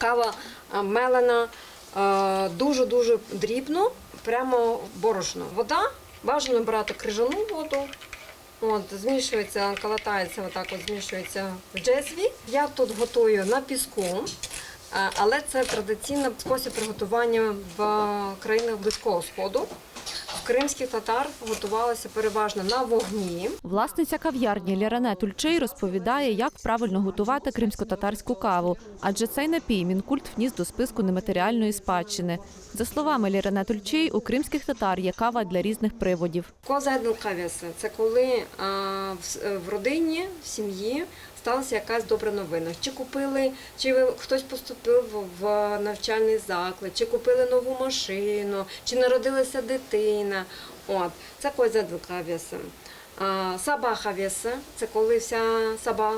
Кава е, мелена е, дуже-дуже дрібно, прямо борошно. Вода, бажано брати крижану воду. От, змішується, калатається, отак от змішується в джезві. Я тут готую на піску, е, але це традиційний спосіб приготування в країнах Близького Сходу. Кримських татар готувалося переважно на вогні. Власниця кав'ярні Ліране Тульчей розповідає, як правильно готувати кримсько-татарську каву, адже цей напій Мінкульт вніс до списку нематеріальної спадщини. За словами Ліране Тульчей, у кримських татар є кава для різних приводів. Коза кав'яса це коли в родині, в сім'ї сталася якась добра новина. Чи купили, чи хтось поступив в навчальний заклад, чи купили нову машину, чи народилася дитина. От, це коза кав'яса. Саба хавєса – це коли вся саба,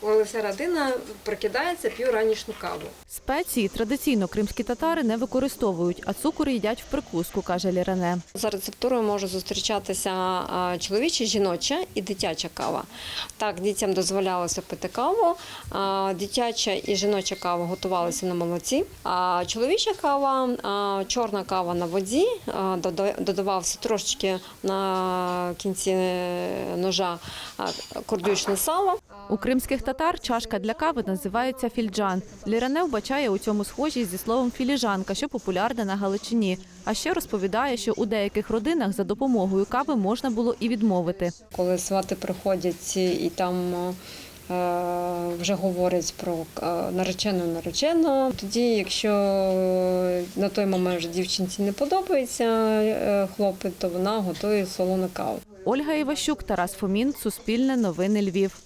коли вся родина прокидається, п'є ранішню каву. Спеції традиційно кримські татари не використовують, а цукор їдять в прикуску, каже Ліране. За рецептурою може зустрічатися чоловіча, жіноча і дитяча кава. Так, дітям дозволялося пити каву. Дитяча і жіноча кава готувалися на молоці. А чоловіча кава, чорна кава на воді, дода- додавався трошечки на кінці ножа а, кордючне сало. У кримських татар чашка для кави називається фільджан. Ліране вбачає у цьому схожість зі словом філіжанка, що популярне на Галичині. А ще розповідає, що у деяких родинах за допомогою кави можна було і відмовити. Коли свати приходять і там е, вже говорять про е, наречену наречену, тоді, якщо на той момент вже дівчинці не подобається е, хлопець, то вона готує солону каву. Ольга Іващук, Тарас Фомін, Суспільне новини Львів.